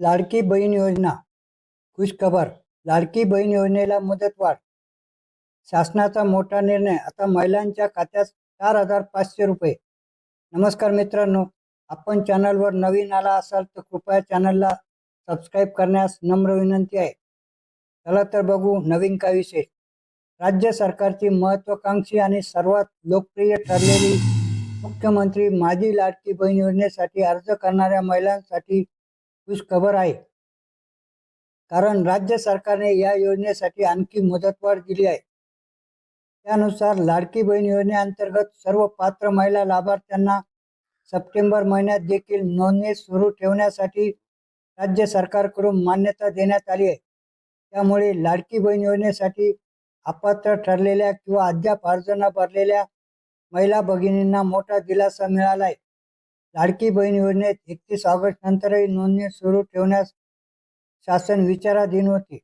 लाडकी बहीण योजना. खुशखबर लाडकी बहीण योजनेला मुदतवाढ शासनाचा मोठा निर्णय आता महिलांच्या खात्यात चार हजार पाचशे रुपये. नमस्कार मित्रांनो आपण चॅनलवर नवीन आला असाल तर कृपया चॅनलला सबस्क्राईब करण्यास नम्र विनंती आहे. चला तर बघू नवीन का विशेष. राज्य सरकारची महत्वाकांक्षी आणि सर्वात लोकप्रिय ठरलेली मुख्यमंत्री माझी लाडकी बहीण योजनेसाठी अर्ज करणाऱ्या महिलांसाठी खुशखबर आहे. कारण राज्य सरकारने या योजनेसाठी आणखी मुदतवाढ दिली आहे. त्यानुसार लाडकी बहीण योजनेअंतर्गत सर्व पात्र महिला लाभार्थ्यांना सप्टेंबर महिन्यात देखील नोंदणी सुरू ठेवण्यासाठी राज्य सरकारकडून मान्यता देण्यात आली आहे. त्यामुळे लाडकी बहीण योजनेसाठी अपात्र ठरलेल्या किंवा अद्याप अर्ज न भरलेल्या महिला भगिनींना मोठा दिलासा मिळाला आहे. लाडकी बहीण योजनेत एकतीस ऑगस्ट नंतरही नोंदणी सुरू ठेवण्यास शासन विचाराधीन होते.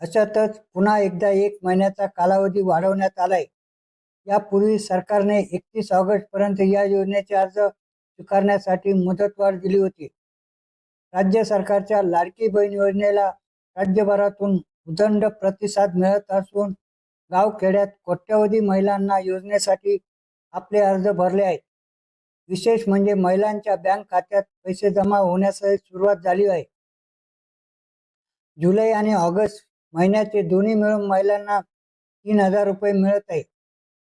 अशातच पुन्हा एकदा एक महिन्याचा कालावधी वाढवण्यात आलाय. यापूर्वी सरकारने एकतीस ऑगस्ट पर्यंत या योजनेचे अर्ज स्वीकारण्यासाठी मुदतवाढ दिली होती. राज्य सरकारच्या लाडकी बहीण योजनेला राज्यभरातून उदंड प्रतिसाद मिळत असून गावखेड्यात कोट्यवधी महिलांना योजनेसाठी आपले अर्ज भरले आहेत. विशेष म्हणजे महिलांच्या बँक खात्यात पैसे जमा होण्यास सुरुवात झाली आहे. जुलै आणि ऑगस्ट महिन्याचे दोन्ही मिळून महिलांना तीन हजार रुपये मिळत आहे.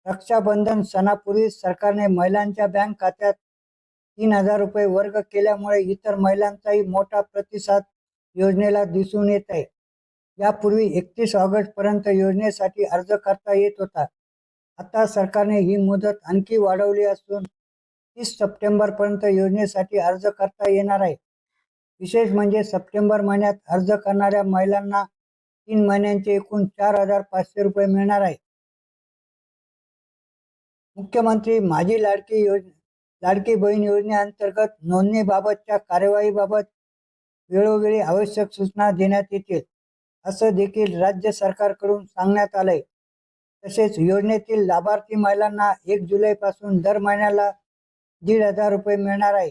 रक्षाबंधन सणापूर्वी सरकारने महिलांच्या बँक खात्यात तीन हजार रुपये वर्ग केल्यामुळे इतर महिलांचाही मोठा प्रतिसाद योजनेला दिसून येत आहे. यापूर्वी एकतीस ऑगस्ट पर्यंत योजनेसाठी अर्ज करता येत होता. आता सरकारने ही मुदत आणखी वाढवली असून तीस सप्टेंबर पर्यंत योजनेसाठी अर्ज करता येणार आहे. विशेष म्हणजे सप्टेंबर महिन्यात अर्ज करणाऱ्या महिलांना तीन महिन्यांचे एकूण चार हजार पाचशे रुपये मिळणार आहे. मुख्यमंत्री माझी लाडकी योज लाडकी बहीण योजनेअंतर्गत नोंदणीबाबतच्या कार्यवाहीबाबत वेळोवेळी आवश्यक सूचना देण्यात येतील असं देखील राज्य सरकारकडून सांगण्यात आलंय. तसेच योजनेतील लाभार्थी महिलांना एक जुलैपासून दर महिन्याला दीड हजार रुपये मिळणार आहे.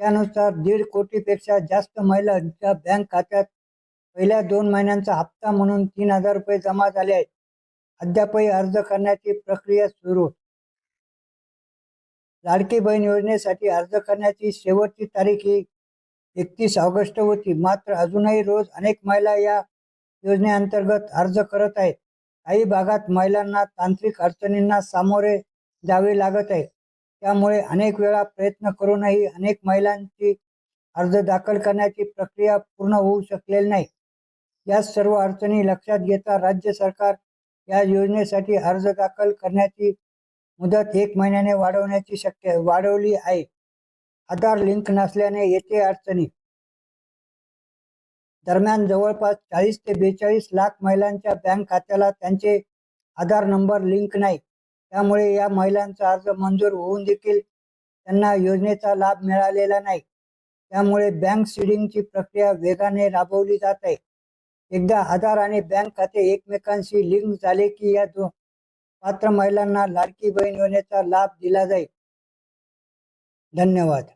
त्यानुसार दीड कोटीपेक्षा जास्त महिलांच्या बँक खात्यात पहिल्या दोन महिन्यांचा हप्ता म्हणून तीन हजार रुपये जमा झाले आहेत. अद्यापही अर्ज करण्याची प्रक्रिया सुरू. लाडकी बहीण योजनेसाठी अर्ज करण्याची शेवटची तारीख ही एकतीस ऑगस्ट होती. मात्र अजूनही रोज अनेक महिला या योजनेअंतर्गत अर्ज करत आहेत. काही भागात महिलांना तांत्रिक अडचणींना सामोरे जावे लागत आहे. त्यामुळे अनेक वेळा प्रयत्न करूनही अनेक महिलांची अर्ज दाखल करण्याची प्रक्रिया पूर्ण होऊ शकलेली नाही. या सर्व अडचणी लक्षात घेता राज्य सरकार या योजनेसाठी अर्ज दाखल करण्याची मुदत एक महिन्याने वाढवण्याची शक्य वाढवली आहे. आधार लिंक नसल्याने येते अडचणी. दरम्यान जवळपास चाळीस ते बेचाळीस लाख महिलांच्या बँक खात्याला त्यांचे आधार नंबर लिंक नाही. त्यामुळे या महिलांचा अर्ज मंजूर होऊन देखील त्यांना योजनेचा लाभ मिळालेला नाही. त्यामुळे बँक सीडिंगची प्रक्रिया वेगाने राबवली जात आहे. एकदा आधार आणि बँक खाते एकमेकांशी लिंक झाले की या दो पात्र महिलांना लाडकी बहीण योजनेचा लाभ दिला जाईल. धन्यवाद.